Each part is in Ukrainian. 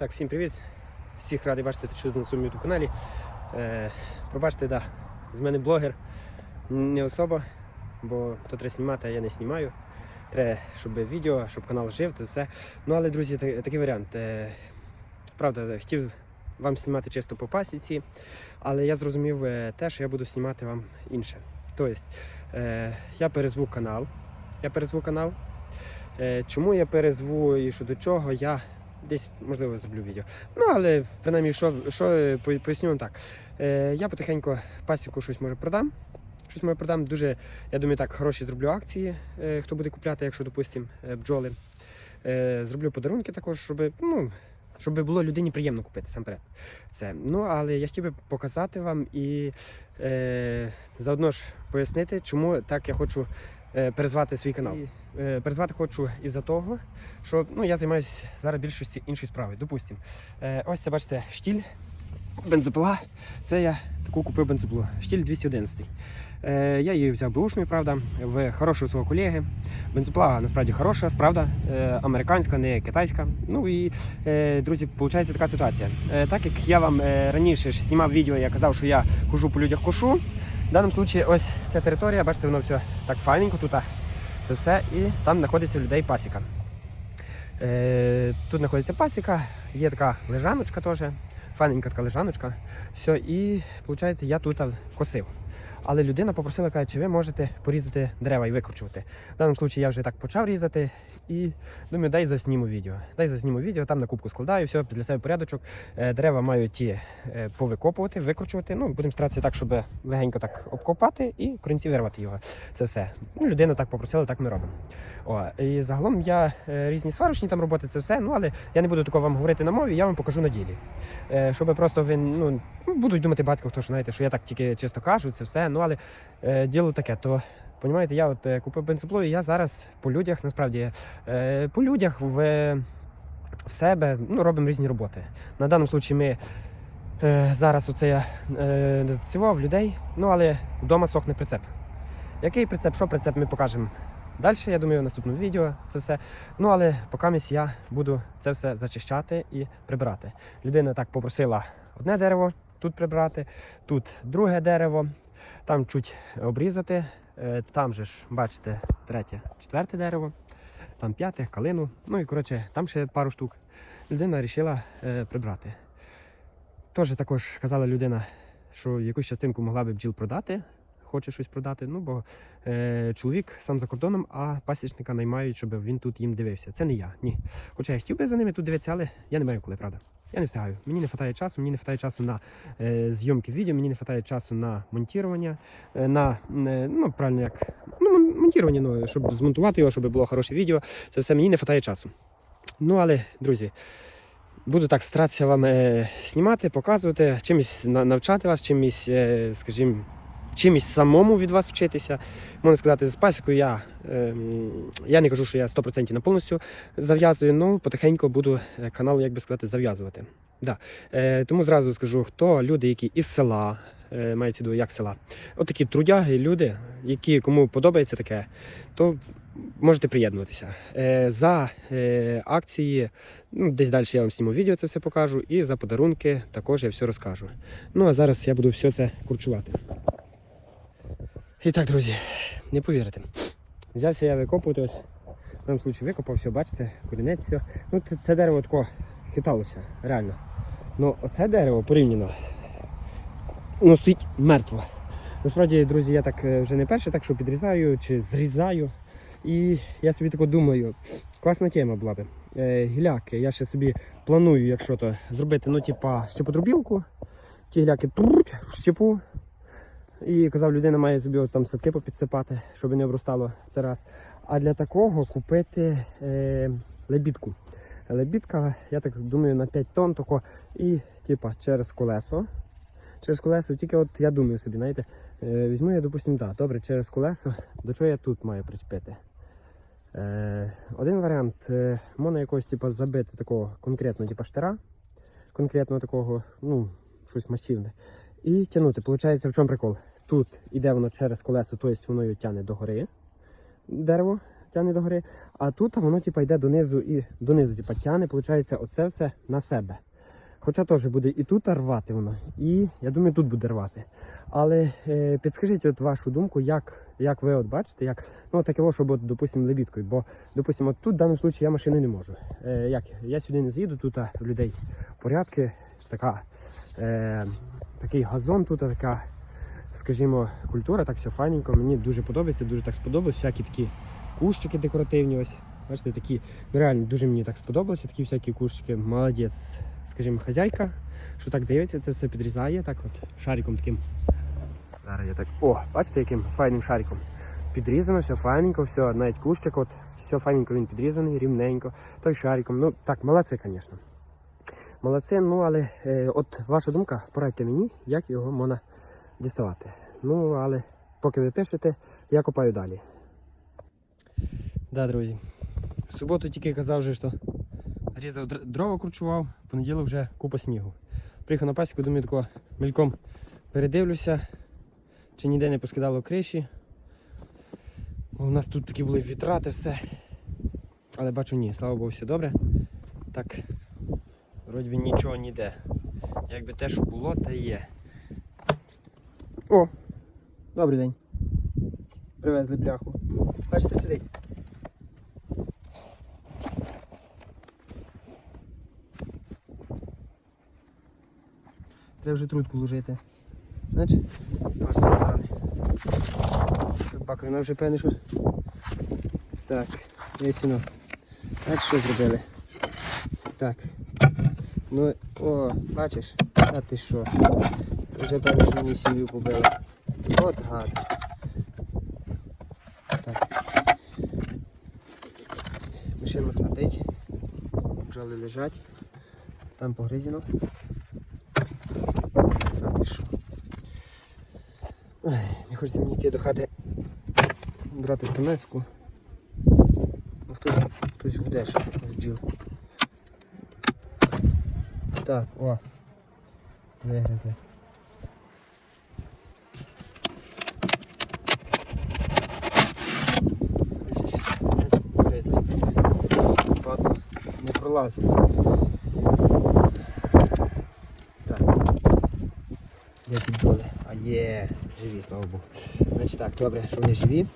Так, всім привіт. Всіх радий бачити що на своєму YouTube каналі. Е, пробачте, да, з мене блогер не особа, бо то треба знімати, а я не знімаю. Треба, щоб відео, щоб канал жив, то все. Ну але, друзі, та- такий варіант. Е, правда, хотів вам знімати чисто по пасіці, але я зрозумів е, те, що я буду знімати вам інше. Тобто, е, я перезву канал. Я перезву канал. Е, чому я перезву і що до чого, я десь можливо зроблю відео. Ну, але принаймні, що, що е, поясню вам так. Е, я потихеньку пасіку щось може продам. Щось може продам. Дуже, я думаю, так, хороші зроблю акції, е, хто буде купляти, якщо, допустимо, е, бджоли. Е, зроблю подарунки також, щоб, ну, щоб було людині приємно купити сам перед. Це. Ну, але я хотів би показати вам і е, заодно ж пояснити, чому так я хочу перезвати свій канал. Е, перезвати хочу із-за того, що ну, я займаюся зараз більшості іншої справи. Допустим, е, ось це бачите, штіль, бензопила. Це я таку купив бензопилу. Штіль 211. Е, я її взяв бушною, правда, в хорошого свого колеги. Бензопила насправді хороша, справда, е, американська, не китайська. Ну і е, друзі, виходить така ситуація. Е, так як я вам е, раніше ж знімав відео, я казав, що я хожу по людях кошу. В даному випадку ось ця територія, бачите, воно все так файненько тут. Це все, і там знаходиться у людей пасіка. Е, тут знаходиться пасіка, є така лежаночка теж, файненька така лежаночка. Все, і виходить, я тут косив. Але людина попросила, каже, чи ви можете порізати дерева і викручувати. В даному випадку я вже так почав різати і думаю, дай засніму відео. Дай засніму відео, там на кубку складаю, все, для себе порядочок. Е, Дерева маю ті е, повикопувати, викручувати. Ну, будемо старатися так, щоб легенько так обкопати і корінці вирвати його. Це все. Ну, людина так попросила, так ми робимо. О, і загалом я е, різні сварочні там роботи, це все. Ну, але я не буду такого вам говорити на мові, я вам покажу на ділі. Щоб просто ви ну, будуть думати батько, хто що знаєте, що я так тільки чисто кажу, це все. Ну але е, діло таке, то. Понімаєте, я от е, купив бензоплу, і я зараз по людях, насправді, е, по людях в, в себе ну, робимо різні роботи. На даному випадку ми е, зараз оце я е, цівав людей, ну але вдома сохне прицеп. Який прицеп, що прицеп, ми покажемо далі, я думаю, в наступному відео це все. Ну але поки я буду це все зачищати і прибирати. Людина так попросила одне дерево тут прибрати, тут друге дерево, там чуть обрізати. Е, Там же ж, бачите, третє, четверте дерево, там п'яте, калину. Ну і коротше, там ще пару штук. Людина вирішила е, прибрати. Теж також казала людина, що якусь частинку могла би бджіл продати, хоче щось продати. Ну бо е, чоловік сам за кордоном, а пасічника наймають, щоб він тут їм дивився. Це не я. Ні. Хоча я хотів би за ними тут дивитися, але я не маю коли, правда. Я не встигаю. Мені не вистачає часу, мені не вистачає часу на е, зйомки відео, мені не вистачає часу на монтування, е, на е, ну правильно як ну, мон- монтування, ну, щоб змонтувати його, щоб було хороше відео. Це все мені не вистачає часу. Ну але, друзі, буду так старатися вам е, знімати, показувати, чимось навчати вас, чимось, е, скажімо, чимось самому від вас вчитися. Можна сказати, з пасікою я, е, м, я не кажу, що я 100% на повністю зав'язую, але потихеньку буду е, канал, як би сказати, зав'язувати. Да. Е, тому зразу скажу, хто люди, які із села, е, мається виду, як села, от трудяги, люди, які кому подобається таке, то можете приєднуватися. Е, за е, акції, ну, десь далі я вам зніму відео, це все покажу, і за подарунки також я все розкажу. Ну а зараз я буду все це курчувати. І так, друзі, не повірите. Взявся я викопувати ось. В даному случаю викопав, все, бачите, корінець, все. Ну, це, дерево тако хиталося, реально. Ну, оце дерево порівняно. Воно стоїть мертво. Насправді, друзі, я так е, вже не перше, так що підрізаю чи зрізаю. І я собі тако думаю, класна тема була би. Е, гіляки, я ще собі планую, якщо то зробити, ну, типа, щепотрубілку. Ті гіляки щепу. І казав, людина має собі там садки попідсипати, щоб не обростало це раз. А для такого купити е, лебідку. Лебідка, я так думаю, на 5 тонн тако, і типа через колесо. Через колесо, тільки от я думаю собі, знаєте, е, візьму я, допустимо, да, добре, через колесо, до чого я тут маю причепити. Е, один варіант, е, можна якогось типу, забити такого конкретного типу, штира, конкретного такого, ну, щось масивне. І тягнути. Получається, в чому прикол? Тут іде воно через колесо, тобто воно його тягне догори дерево. тягне до гори, а тут воно типа, йде донизу і донизу, типа, тягне, виходить, оце все на себе. Хоча теж буде і тут рвати воно, і я думаю, тут буде рвати. Але е, підскажіть от вашу думку, як, як ви от бачите, як ну таке, щоб, от, допустимо, лебідкою. Бо, допустимо, тут в даному випадку я машини не можу. Е, як? Я сюди не з'їду, тут а, людей порядки, така, е, такий газон, тут така, скажімо, культура, так все файненько. Мені дуже подобається, дуже так сподобалось. Всякі такі кущики декоративні. Ось. Бачите, такі, ну реально дуже мені так сподобалося, такі всякі кущики. Молодець, скажімо, хазяйка, що так дивиться, це все підрізає, так от шариком таким. Зараз я так. О, бачите, яким файним шариком. Підрізано, все файненько, все, навіть кущик, от, все файненько він підрізаний, рівненько. Той шариком. Ну так, молодці, звісно. Молодці, ну але е, от ваша думка, порадьте мені, як його можна діставати. Ну, але поки ви пишете, я копаю далі. Да, друзі. В суботу тільки казав, що різав дрова кручував, понеділок вже купа снігу. Приїхав на пасіку, думаю, тако мельком передивлюся, чи ніде не поскидало криші. У нас тут такі були вітрати, все. Але бачу ні, слава Богу, все добре. Так, вроді нічого ніде. Якби те, що було, те є. О, добрий день. Привезли бляху. Бачите, сидить. Треба вже трутку ложити. Знаєш? Собака, вона вже певне, що. Так, ясіно. Так що зробили? Так. Ну, о, бачиш? А ти що? Вже що мені сім'ю побили. От гад. Так. Машина смердить. Бджоли лежать. Там погризено. Не хочеться мені йти до хати брати стамеску. Ну, хтось, хтось гуде ще з бджіл. Так, о. Вигризли. Так. Де ті бджоли? А є, живі, слава Богу. Значить так, добре, що вони живі.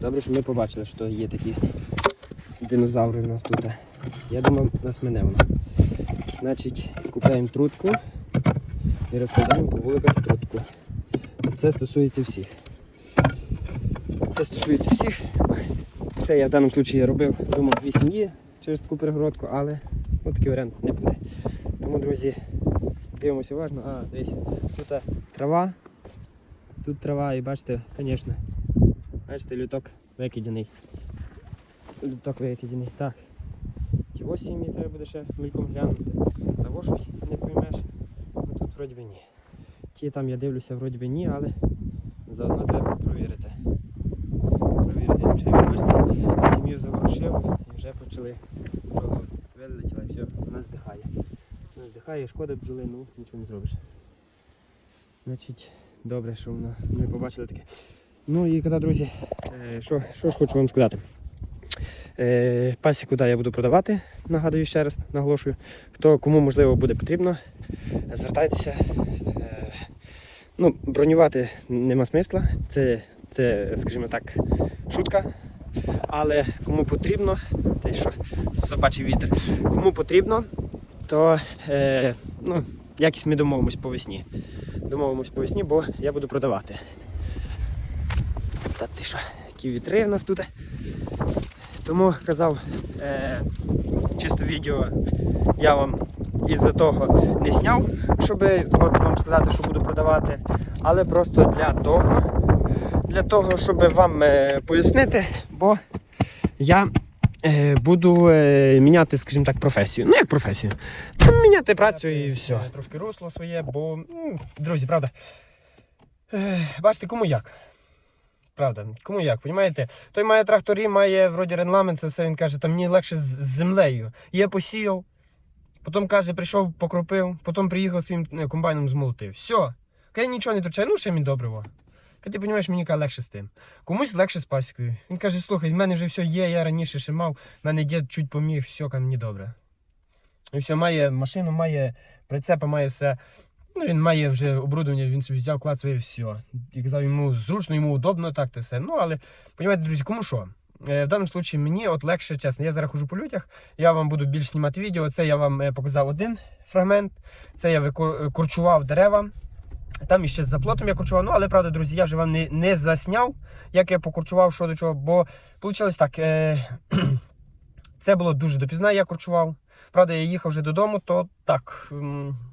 Добре, що ми побачили, що є такі динозаври в нас тут. Я думав, нас мене воно. Значить, купуємо трутку і розкладаємо по вуликах трутку. Це стосується всіх. Це стосується всіх. Це я в даному випадку робив, думав, дві сім'ї через таку перегородку, але ну, такий варіант не буде. Тому, друзі, дивимося уважно. А, дивись, тут трава, тут трава і бачите, звісно, бачите, люток викидений. Люток викидений. Так. Ті сім'ї треба буде ще мельком глянути. Того щось не поймеш. Ну тут вроді би ні. Ті там я дивлюся, вроді би ні, але заодно треба провірити. Провірити, бачите, сім'ю заворушив вже почали бджоли вилетіла і все, вона здихає. Вона здихає, шкода бджоли, ну нічого не зробиш. Значить, добре, що вона, ми побачили таке. Ну і коли, друзі, е, що, що ж хочу вам сказати. Е, Пасіку да, я буду продавати, нагадую ще раз, наголошую. Хто кому можливо буде потрібно, звертайтеся. Е, Ну, бронювати нема смисла. Це, це, скажімо так, шутка. Але кому потрібно, те, що собачий вітер, кому потрібно, то е, ну, якось ми домовимось по весні. Домовимось по весні, бо я буду продавати. Та ти що, які вітри в нас тут. Тому казав, е, чисто відео я вам із-за того не зняв, щоб от вам сказати, що буду продавати, але просто для того, для того, щоб вам е, пояснити, бо я е, буду е, міняти, скажімо так, професію. Ну як професію? Міняти працю і все. Трошки русло своє, бо, ну, друзі, правда. Е, бачите, кому як. Правда, кому як, понімаєте? Той має тракторі, має вроді регламент, це все він каже, там мені легше з з землею. Я посіяв, потім каже, прийшов, покропив, потім приїхав своїм е, комбайном змолотив. Все. Я нічого не тручаю, ну ще мені добриво. Каже, ти розумієш, мені каже, легше з тим. Комусь легше з пасікою. Він каже, слухай, в мене вже все є, я раніше ще мав, в мене дід чуть поміг, все, каже, мені добре. І все, має машину, має прицепа, має все. Ну, він має вже оборудовання, він собі взяв клад своє, все. І казав, йому зручно, йому удобно, так те все. Ну, але, розумієте, друзі, кому що? Е, В даному випадку мені от легше, чесно. Я зараз хожу по людях, я вам буду більш знімати відео. Це я вам е, показав один фрагмент. Це я викор- е, дерева. Там іще з заплотом я курчував. Ну, але правда, друзі, я вже вам не, не засняв, як я покурчував, що до чого. Бо вийшло так. Е- це було дуже допізна, я курчував. Правда, я їхав вже додому, то так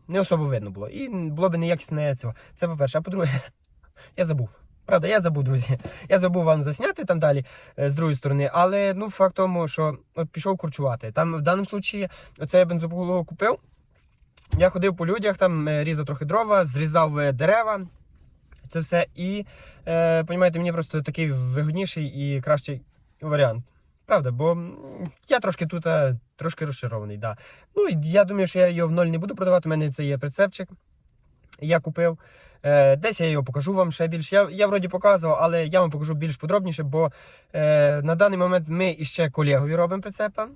не особо видно було. І було б неякісне цього. Це по-перше. А по-друге, я забув. Правда, я забув, друзі. Я забув вам засняти там далі е, з другої сторони. Але ну факт тому, що от пішов курчувати. Там в даному випадку оце я бензопилу купив. Я ходив по людях, там е, різав трохи дрова, зрізав е, дерева. Це все. І, е, понімаєте, мені просто такий вигодніший і кращий варіант. Правда, бо я трошки тут е, трошки розчарований. Да. Ну, я думаю, що я його в ноль не буду продавати. У мене це є прицепчик. Я купив. Е, десь я його покажу вам ще більше. Я, я вроді показував, але я вам покажу більш подробніше, бо е, на даний момент ми іще колегові робимо прицепа.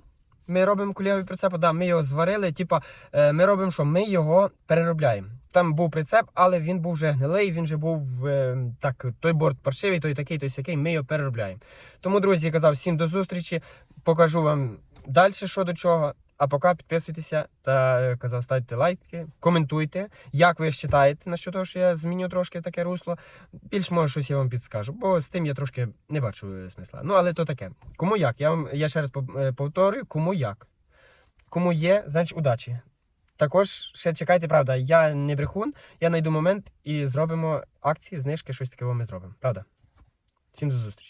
Ми робимо кулєвий прицеп, да, ми його зварили. Типа, е, ми робимо, що ми його переробляємо. Там був прицеп, але він був вже гнилий, він вже був е, так, той борт паршивий, той такий, той сякий, ми його переробляємо. Тому, друзі, казав всім до зустрічі. Покажу вам далі, що до чого. А поки підписуйтеся та е, казав, ставте лайки, коментуйте, як ви вважаєте на що того, що я зміню трошки таке русло. Більш може щось я вам підскажу, бо з тим я трошки не бачу е, смисла. Ну, але то таке. Кому як? Я вам я ще раз е, повторюю, кому як. Кому є, значить удачі. Також ще чекайте, правда, я не брехун, я знайду момент і зробимо акції, знижки, щось таке ми зробимо. Правда? Всім до зустрічі.